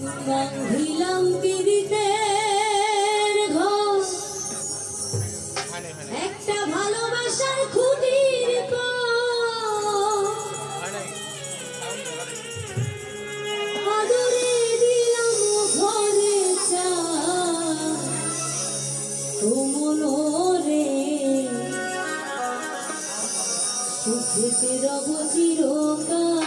বাঁধিলাম পীড়িতের ঘর একটা ভালোবাসার খুঁটির আদরে দিলাম ঘরে চা। রে সুখে রব চিরকাল।